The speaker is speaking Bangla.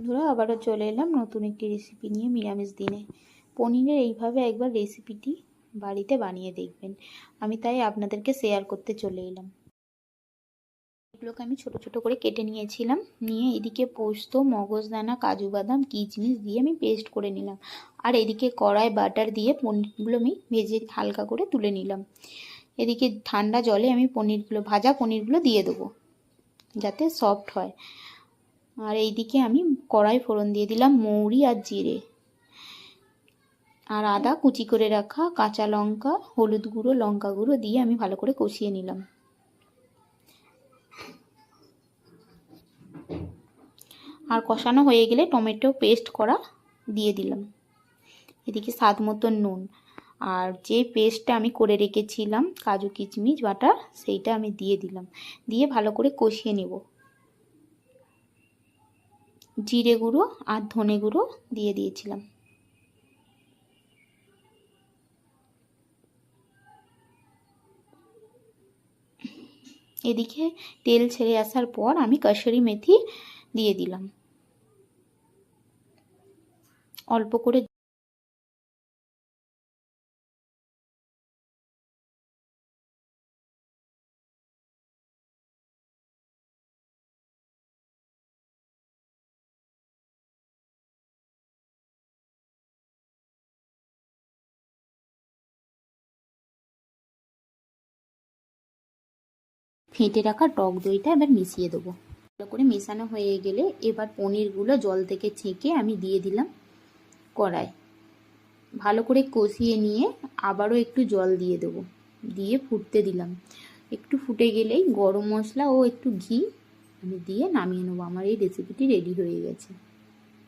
বন্ধুরা, আবারও চলে এলাম নতুন একটি রেসিপি নিয়ে নিরামিষ দিনে। পনিরের এইভাবে একবার রেসিপিটি বাড়িতে বানিয়ে দেখবেন। আমি তাই আপনাদেরকে শেয়ার করতে চলে এলাম। এগুলোকে আমি ছোট ছোট করে কেটে নিয়েছিলাম। নিয়ে এদিকে পোস্ত, মগজদানা, কাজু বাদাম, কিচমিচ দিয়ে আমি পেস্ট করে নিলাম। আর এদিকে কড়াই বাটার দিয়ে পনিরগুলো আমি ভেজে হালকা করে তুলে নিলাম। এদিকে ঠান্ডা জলে আমি পনিরগুলো, ভাজা পনিরগুলো দিয়ে দেবো, যাতে সফট হয়। আর এইদিকে আমি কড়াই ফোড়ন দিয়ে দিলাম মৌরি আর জিরে। আর আদা কুচি করে রাখা কাঁচা লঙ্কা, হলুদ গুঁড়ো, লঙ্কা গুঁড়ো দিয়ে আমি ভালো করে কষিয়ে নিলাম। আর কষানো হয়ে গেলে টমেটো পেস্ট করা দিয়ে দিলাম। এদিকে স্বাদ মতন নুন। আর যে পেস্টটা আমি করে রেখেছিলাম, কাজু কিচমিচ বাটার সেইটা আমি দিয়ে দিলাম। দিয়ে ভালো করে কষিয়ে নেব। জিরে গুঁড়ো আর ধনে গুঁড়ো দিয়ে দিয়েছিলাম। এদিকে তেল ছেড়ে আসার পর আমি কাশারি মেথি দিয়ে দিলাম। অল্প করে ফেটে রাখা টক দইটা এবার মিশিয়ে দেবো। ভালো করে মেশানো হয়ে গেলে এবার পনিরগুলো জল থেকে ছেঁকে আমি দিয়ে দিলাম কড়াই। ভালো করে কষিয়ে নিয়ে আবারও একটু জল দিয়ে দেবো। দিয়ে ফুটতে দিলাম। একটু ফুটে গেলেই গরম মশলা ও একটু ঘি আমি দিয়ে নামিয়ে নেব। আমার এই রেসিপিটি রেডি হয়ে গেছে।